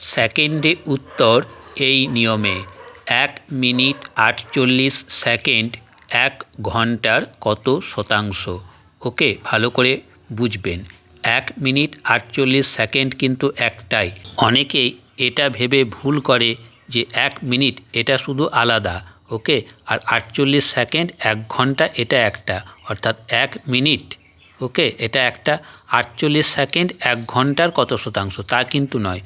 সেকেন্ডে উত্তর এই নিয়মে। এক মিনিট আটচল্লিশ সেকেন্ড, এক ঘণ্টার কত শতাংশ? ওকে, ভালো করে বুঝবেন। এক মিনিট আটচল্লিশ সেকেন্ড কিন্তু একটাই। অনেকেই এটা ভেবে ভুল করে যে এক মিনিট এটা শুধু আলাদা, ওকে? আর আটচল্লিশ সেকেন্ড, এক ঘণ্টা এটা একটা, অর্থাৎ এক মিনিট, ওকে? এটা একটা। আটচল্লিশ সেকেন্ড, এক ঘণ্টার কত শতাংশ? তা কিন্তু নয়।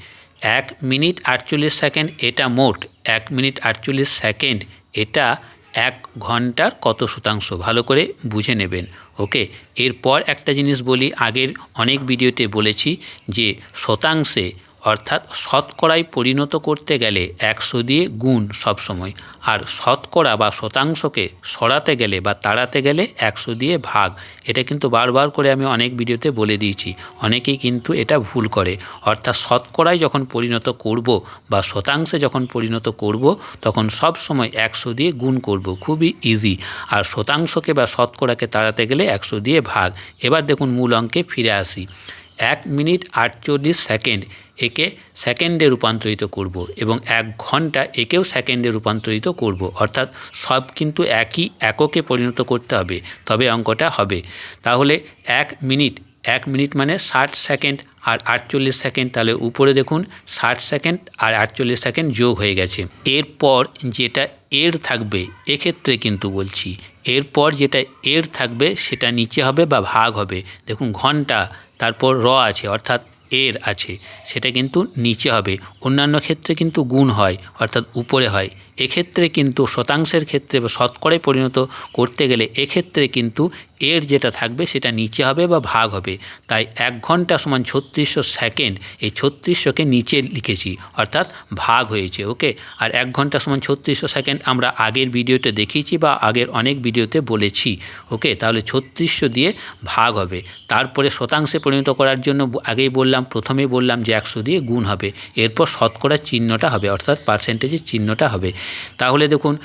এক মিনিট আটচল্লিশ সেকেন্ড, এটা মোট এক মিনিট আটচল্লিশ সেকেন্ড, এটা এক ঘণ্টার কত শতাংশ? ভালো করে বুঝে নেবেন। ওকে, এরপর একটা জিনিস বলি, আগের অনেক ভিডিওতে বলেছি যে শতাংশে অর্থাৎ শতকরায় পরিণত করতে গেলে একশো দিয়ে গুণ সবসময়, আর শতকরা বা শতাংশকে সরাতে গেলে বা তাড়াতে গেলে একশো দিয়ে ভাগ। এটা কিন্তু বারবার করে আমি অনেক ভিডিওতে বলে দিয়েছি। অনেকেই কিন্তু এটা ভুল করে। অর্থাৎ শতকরায় যখন পরিণত করব বা শতাংশে যখন পরিণত করব, তখন সব সময় একশো দিয়ে গুণ করব। খুবই ইজি আর শতাংশকে বা শতকরাকে তাড়াতে গেলে একশো দিয়ে ভাগ। এবার দেখুন মূল অঙ্কে ফিরে আসি। এক মিনিট আটচল্লিশ সেকেন্ড একে সেকেন্ডে রূপান্তরিত করব এবং এক ঘণ্টা একেও সেকেন্ডে রূপান্তরিত করব। অর্থাৎ সব কিন্তু একই এককে পরিণত করতে হবে, তবে অঙ্কটা হবে। তাহলে এক মিনিট এক মিনিট মানে ষাট সেকেন্ড আর আটচল্লিশ সেকেন্ড, তাহলে উপরে দেখুন ষাট সেকেন্ড আর আটচল্লিশ সেকেন্ড যোগ হয়ে গেছে। এরপর যেটা এর থাকবে, এক্ষেত্রে কিন্তু বলছি, এরপর যেটা এর থাকবে সেটা নিচে হবে বা ভাগ হবে। দেখুন ঘণ্টা, তারপর র আছে, অর্থাৎ এর আছে, সেটা কিন্তু নিচে হবে। অন্যান্য ক্ষেত্রে কিন্তু গুণ হয়, অর্থাৎ উপরে হয়। এক্ষেত্রে কিন্তু শতাংশের ক্ষেত্রে বা শতকরায় পরিণত করতে গেলে এক্ষেত্রে কিন্তু এর যেটা থাকবে সেটা নিচে হবে বা ভাগ হবে। তাই এক ঘণ্টা সমান ছত্রিশশো সেকেন্ড, এই ছত্রিশশোকে নিচে লিখেছি, অর্থাৎ ভাগ হয়েছে, ওকে? আর এক ঘণ্টা সমান ছত্রিশশো সেকেন্ড আমরা আগের ভিডিওতে দেখিয়েছি বা আগের অনেক ভিডিওতে বলেছি, ওকে? তাহলে ছত্রিশশো দিয়ে ভাগ হবে। তারপরে শতাংশে পরিণত করার জন্য আগেই বললাম প্রথমেই বললাম যে একশো দিয়ে গুণ হবে। এরপর শতকরার চিহ্নটা হবে, অর্থাৎ পার্সেন্টেজের চিহ্নটা হবে। তাহলে দেখুন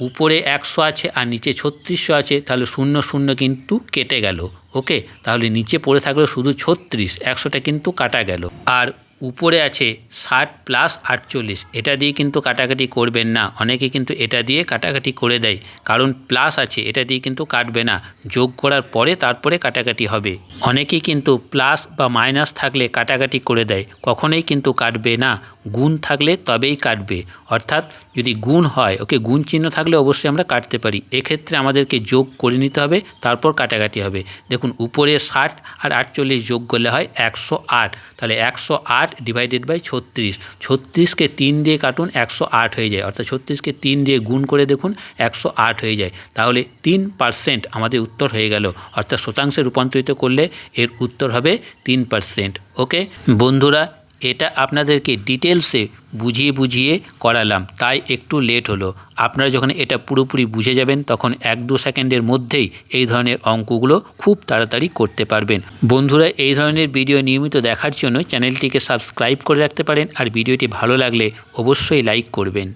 উপরে একশো আছে আর নিচে ছত্রিশশো আছে, তাহলে শূন্য শূন্য কিন্তু কেটে গেল ওকে তাহলে নিচে পড়ে থাকলে শুধু ছত্রিশ, একশোটা কিন্তু কাটা গেল। আর উপরে আছে ষাট প্লাস আটচল্লিশ। এটা দিয়ে কিন্তু কাটাকাটি করবেন না। অনেকে কিন্তু এটা দিয়ে কাটাকাটি করে দেয়। কারণ প্লাস আছে, এটা দিয়ে কিন্তু কাটবে না। যোগ করার পরে তারপরে কাটাকাটি হবে। অনেকেই কিন্তু প্লাস বা মাইনাস থাকলে কাটাকাটি করে দেয়। কখনোই কিন্তু কাটবে না। গুণ থাকলে তবেই কাটবে। অর্থাৎ যদি গুণ হয়, ওকে গুণ চিহ্ন থাকলে অবশ্যই আমরা কাটতে পারি। এক্ষেত্রে আমাদেরকে যোগ করে নিতে হবে, তারপর কাটাকাটি হবে। দেখুন, উপরে ষাট আর আটচল্লিশ যোগ করলে হয় একশো আট। তাহলে একশো আট আট ডিভাইডেড বাই ছত্রিশ। ছত্রিশকে তিন দিয়ে কাটুন, একশো আট হয়ে যায়। অর্থাৎ ছত্রিশকে তিন দিয়ে গুণ করে দেখুন, একশো আট হয়ে যায়। তাহলে তিন পার্সেন্ট আমাদের উত্তর হয়ে গেল। অর্থাৎ শতাংশে রূপান্তরিত করলে এর উত্তর হবে তিন পার্সেন্ট ওকে বন্ধুরা এটা আপনাদেরকে ডিটেলসে বুঝিয়ে বুঝিয়ে করালাম, তাই একটু লেট হলো। আপনারা যখন এটা পুরোপুরি বুঝে যাবেন, তখন এক দু সেকেন্ডের মধ্যেই এই ধরনের অঙ্কগুলো খুব তাড়াতাড়ি করতে পারবেন। বন্ধুরা, এই ধরনের ভিডিও নিয়মিত দেখার জন্য চ্যানেলটিকে সাবস্ক্রাইব করে রাখতে পারেন, আর ভিডিওটি ভালো লাগলে অবশ্যই লাইক করবেন।